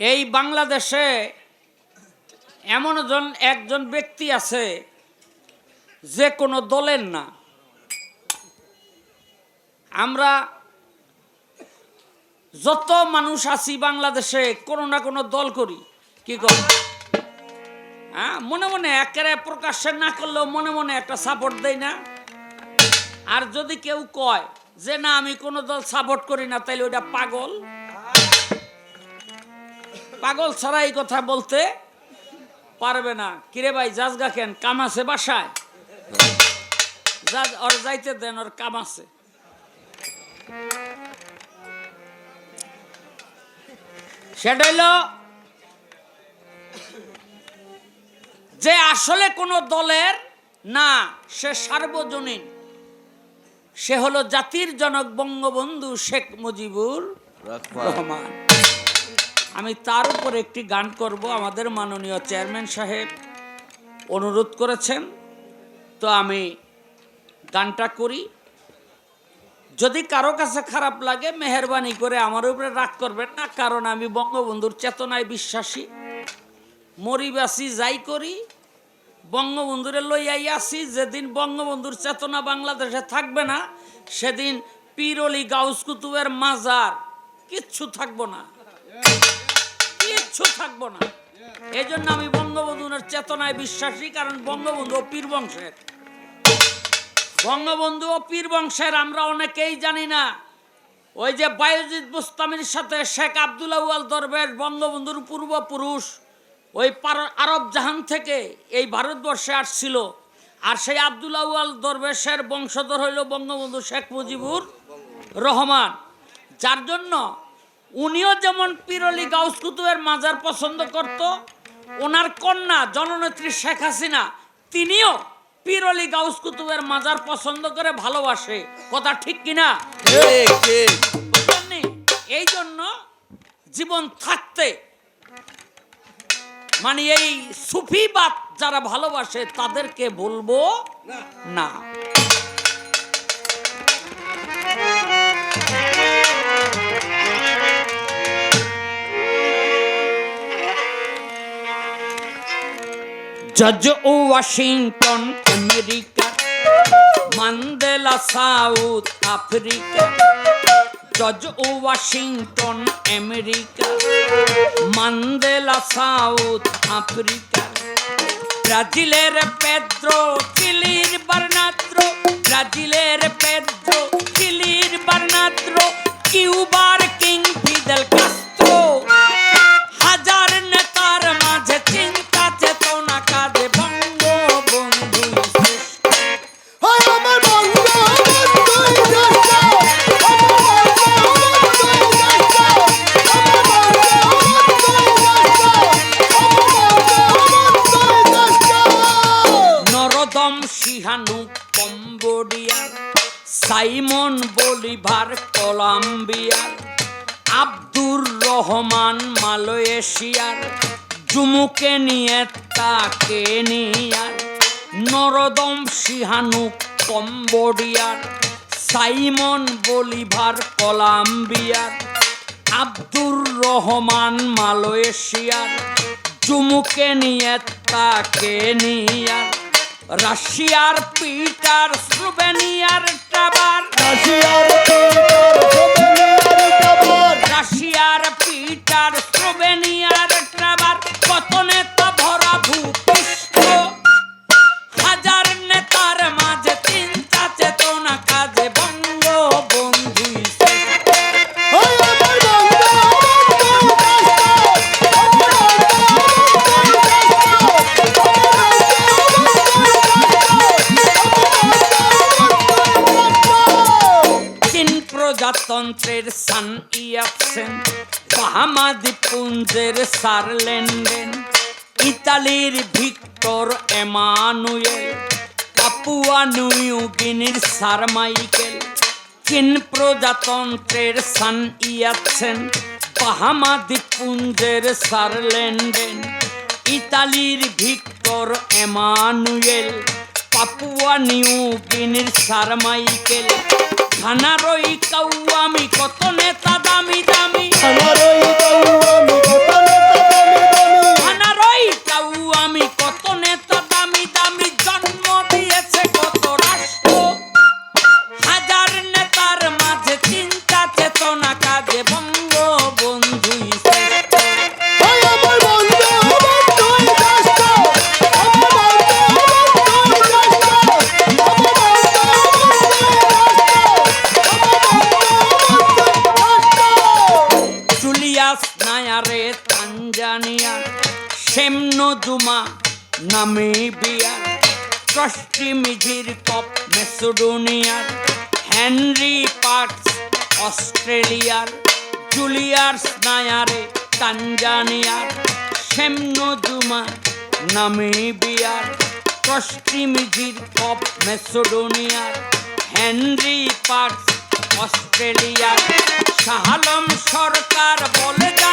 এই বাংলাদেশে এমন জন, একজন ব্যক্তি আছে, যে কোনো দলের না। আমরা যত মানুষ আছি বাংলাদেশে, কোনো না কোনো দল করি। কি কর হ্যাঁ মনে মনে একেবারে প্রকাশ্যে না করলেও মনে মনে একটা সাপোর্ট দেয় না। আর যদি কেউ কয় যে, না, আমি কোনো দল সাপোর্ট করি না, তাইলে ওটা পাগল। পাগল ছাড়া এই কথা বলতে পারবে না। কিরে ভাই জাজগা কেন? কাম আছে বাসায়? ওর যাইতে দেন ওর কাম আছে। সেটা হইল যে আসলে কোনো দলের না সে সার্বজনীন। সে হলো জাতির জনক বঙ্গবন্ধু শেখ মুজিবুর রহমান। আমি তার উপর একটি গান করব, আমাদের মাননীয় চেয়ারম্যান সাহেব অনুরোধ করেছেন। তো আমি গানটা করি। যদি কারও কাছে খারাপ লাগে, মেহরবানি করে আমার উপরে রাগ করবেন না, কারণ আমি বঙ্গবন্ধুর চেতনায় বিশ্বাসী। মরিবাসি যাই করি, বঙ্গবন্ধুরে লইয়াই আসি, যেদিন বঙ্গবন্ধুর চেতনা বাংলাদেশে থাকবে না, সেদিন পিরলি গাউস কুতুবের মাজার কিচ্ছু থাকব না। কিচ্ছু থাকব না। এই জন্য আমি বঙ্গবন্ধুর চেতনায় বিশ্বাসী, কারণ বঙ্গবন্ধু পীর বংশের। বঙ্গবন্ধু ও পীর বংশের আমরা অনেকেই জানি না। ওই যে বায়ুজিৎ বুস্তামির সাথে শেখ আবদুল্লাহ আল দরবেশ বঙ্গবন্ধুর পূর্বপুরুষ, ওই আরব জাহান থেকে এই ভারতবর্ষে আসছিল। আর সেই আবদুল্লাহ আল দরবেশের বংশধর হইল বঙ্গবন্ধু শেখ মুজিবুর রহমান। যার জন্য উনিও যেমন পিরলি গাউস কুতুবের মাজার পছন্দ করত ওনার কন্যা জননেত্রী শেখ হাসিনা তিনিও পিরলি গাউস কুতুবের মাজার পছন্দ করে ভালোবাসে। কথা ঠিক কিনা? এই জন্য জীবন থাকতে মানে এই সুফিবাদ যারা ভালোবাসে তাদেরকে বলব না। জজ ও Washington America Mandela South Africa জজ ও Washington America Mandela South Africa ব্রাজিলের পেদ্রো চিলির বার্নাদ্র ব্রাজিলের পেদ্রো চিলির বার্নাদ্র কিউবার কিং সাইমন বলিভার কলম্বিয়ার, আব্দুর রহমান মালয়েশিয়ার, জুমুকে নিয়ে তাকে নিয়ার, নরদম সিহানু কম্বোডিয়ার, সাইমন বলিভার কলম্বিয়ার, আব্দুর রহমান মালয়েশিয়ার চুমুকে নিয়ে তাকে নিয়ার। রাশিয়ার পিটার স্লোভেনিয়ার টাবার। রাশিয়ার পিটার প্রজাতন্ত্রের সান ইয়াকসেন বাহামা দ্বীপপুঞ্জের সারলেন্ডেন ইতালির ভিক্টর এমানুয়েল, পাপুয়া নিউগিনির সার মাইকেল। চীন প্রজাতন্ত্রের সান ইয়াকসেন বাহামা দ্বীপপুঞ্জের সারলেন্ডেন ইতালির ভিক্টর এমানুয়েল, পাপুয়া নিউ গিনির সার মাইকেল। দামি ওই বউ আমি কত নায়ারে তানজানিয়ার সেমনো জুমা নামিবিয়ার ট্রস্টি মিঝির কপ মেসোডোনিয়ার, হেনরি পার্কস অস্ট্রেলিয়ার, জুলিয়ার্স নায়ারে তানজানিয়ার, সেমনো জুমা নামিবিয়ার মিঝির কপ মেসোডোনিয়ার, হেনরি পার্কস অস্ট্রেলিয়ার। শাহালম সরকার বলে জানা